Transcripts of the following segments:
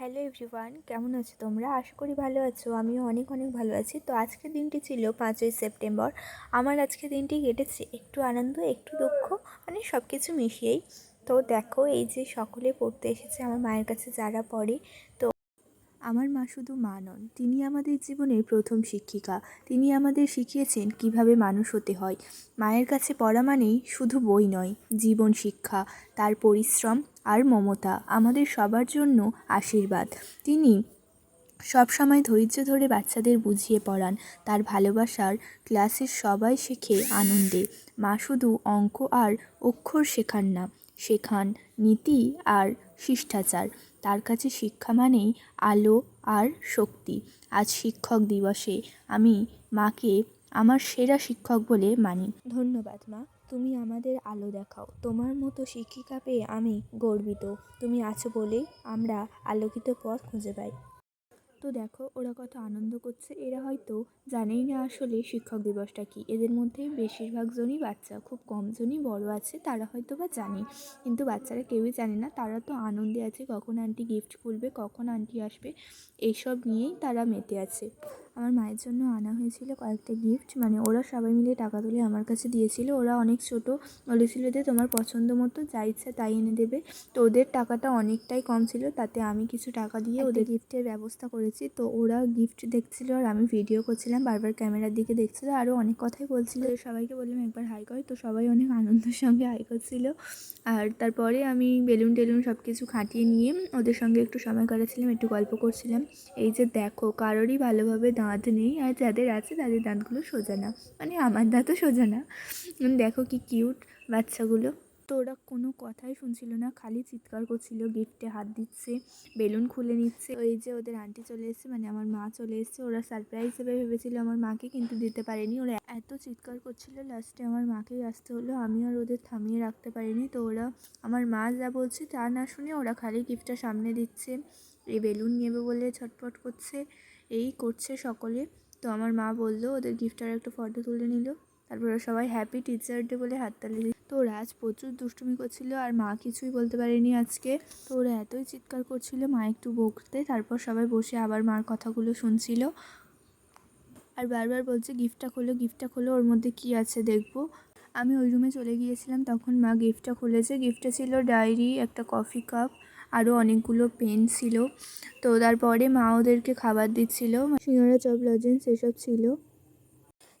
Hello everyone, কেমন আছো তোমরা? আশা করি ভালো আছো, আমিও অনেক অনেক ভালো আছি। তো আজকের দিনটি ছিল পাঁচই সেপ্টেম্বর। আমার আজকে দিনটি কেটেছে একটু আনন্দ, একটু দুঃখ মানে সব কিছু মিশিয়েই। তো দেখো, এই যে সকলে পড়তে এসেছে আমার মায়ের কাছে যারা পড়ে, তো আমার মা শুধু মা নন, তিনি আমাদের জীবনের প্রথম শিক্ষিকা। তিনি আমাদের শিখিয়েছেন কীভাবে মানুষ হতে হয়। মায়ের কাছে পড়া মানেই শুধু বই নয়, জীবন শিক্ষা, তার পরিশ্রম আর মমতা, আমাদের সবার জন্য আশীর্বাদ। তিনি সবসময় ধৈর্য ধরে বাচ্চাদের বুঝিয়ে পড়ান, তার ভালোবাসার ক্লাসের সবাই শেখে আনন্দে। মা শুধু অঙ্ক আর অক্ষর শেখান না শেখান নীতি আর শিষ্টাচার। তার কাছে শিক্ষা মানেই আলো আর শক্তি। আজ শিক্ষক দিবসে আমি মাকে আমার সেরা শিক্ষক বলে মানি। ধন্যবাদ মা, তুমি আমাদের আলো দেখাও। তোমার মতো শিক্ষিকা পেয়ে আমি গর্বিত। তুমি আছো বলেই আমরা আলোকিত পথ খুঁজে পাই। তো দেখো, ওরা কত আনন্দ করছে। এরা হয়তো জানেই না আসলে শিক্ষক দিবসটা কি। এদের মধ্যে বেশিরভাগ জনই বাচ্চা, খুব কম জনই বড় আছে, তারা হয়তো বা জানে। কিন্তু বাচ্চারা কেউই জানে না, তারা তো আনন্দে আছে, কখন আন্টি গিফট খুলবে কখন আন্টি আসবে এইসব নিয়েই তারা মেতে আছে। আমার মায়ের জন্য আনা হয়েছিল কয়েকটা গিফট মানে ওরা সবাই মিলে টাকা তুলে আমার কাছে দিয়েছিল। ওরা অনেক ছোট। বলেছিল যে তোমার পছন্দ মতো যা ইচ্ছা তাই এনে দেবে। তো ওদের টাকাটা অনেকটাই কম ছিল। তাতে আমি কিছু টাকা দিয়ে ওদের গিফটের ব্যবস্থা করেছি। তো ওরা গিফট দেখছিল আর আমি ভিডিও করছিলাম। বারবার ক্যামেরার দিকে দেখছিল। আরও অনেক কথাই বলছিল। সবাইকে বললাম একবার হাই কর। তো সবাই অনেক আনন্দের সঙ্গে হাই করছিল। আর তারপরে আমি বেলুন টেলুন সব কিছু খাটিয়ে নিয়ে ওদের সঙ্গে একটু সময় কাটাচ্ছিলাম একটু গল্প করছিলাম। এই যে দেখো কারোরই ভালোভাবে দাঁত নেই আর যাদের আছে তাদের দাঁতগুলো সোজা না। মানে আমার দাঁতও সোজা না। দেখো কি কিউট বাচ্চাগুলো। তো ওরা কোনো কথাই শুনছিল না, খালি চিৎকার করছিল, গিফটে হাত দিচ্ছে, বেলুন খুলে নিচ্ছে। ওই যে ওদের আন্টি চলে এসেছে মানে আমার মা চলে এসেছে। ওরা সারপ্রাইজ হিসেবে ভেবেছিল আমার মাকে কিন্তু দিতে পারেনি। ওরা এত চিৎকার করছিল লাস্টে আমার মাকেই আসতে হলো। আমি আর ওদের থামিয়ে রাখতে পারিনি। তো ওরা, আমার মা যা বলছে তা না শুনে ওরা খালি গিফটটা সামনে দিচ্ছে। এই বেলুন নেবে বলে ছটফট করছে। এই করছে সকলে। তো আমার মা বলল, ওদের গিফটার একটা ফটো তুলে নিল। তারপরে সবাই হ্যাপি টিচার ডে বলে হাততালি দিল। তো ওরা আজ প্রচুর দুষ্টুমি করছিল আর মা কিছুই বলতে পারেনি আজকে। তো ওরা এতই চিৎকার করছিল, মা একটু বকতে, তারপর সবাই বসে আবার মার কথাগুলো শুনছিল। আর বারবার বলছে গিফটটা খোলো গিফটটা খোলো, ওর মধ্যে কি আছে দেখব। আমি ওই রুমে চলে গিয়েছিলাম, তখন মা গিফটটা খুলেছে। গিফটটা ছিল ডায়েরি, একটা কফি কাপ আরও অনেকগুলো পেন ছিল। তো তারপরে মা ওদেরকে খাবার দিচ্ছিল। সিঙ্গারা, চপ, লজেন্স, এসব ছিল।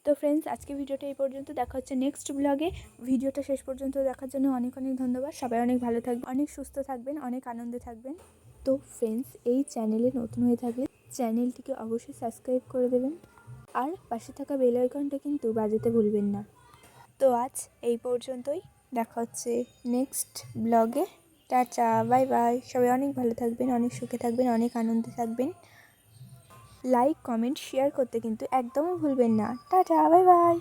তো ফ্রেন্ডস আজকে ভিডিওটা এই পর্যন্ত। দেখা হচ্ছে নেক্সট ব্লগে ভিডিওটা শেষ পর্যন্ত দেখার জন্য অনেক অনেক ধন্যবাদ। সবাই অনেক ভালো থাকবেন, অনেক সুস্থ থাকবেন, অনেক আনন্দে থাকবেন। তো ফ্রেন্ডস এই চ্যানেলে নতুন হয়ে থাকলে চ্যানেলটিকে অবশ্যই সাবস্ক্রাইব করে দেবেন। আর পাশে থাকা বেল আইকনটা কিন্তু বাজাতে ভুলবেন না। তো আজ এই পর্যন্তই। দেখা হচ্ছে নেক্সট ব্লগে টাটা, বাই বাই। সবাই অনেক ভালো থাকবেন, অনেক সুখে থাকবেন, অনেক আনন্দে থাকবেন। লাইক কমেন্ট শেয়ার করতে কিন্তু একদমই ভুলবেন না। Tata, bye bye.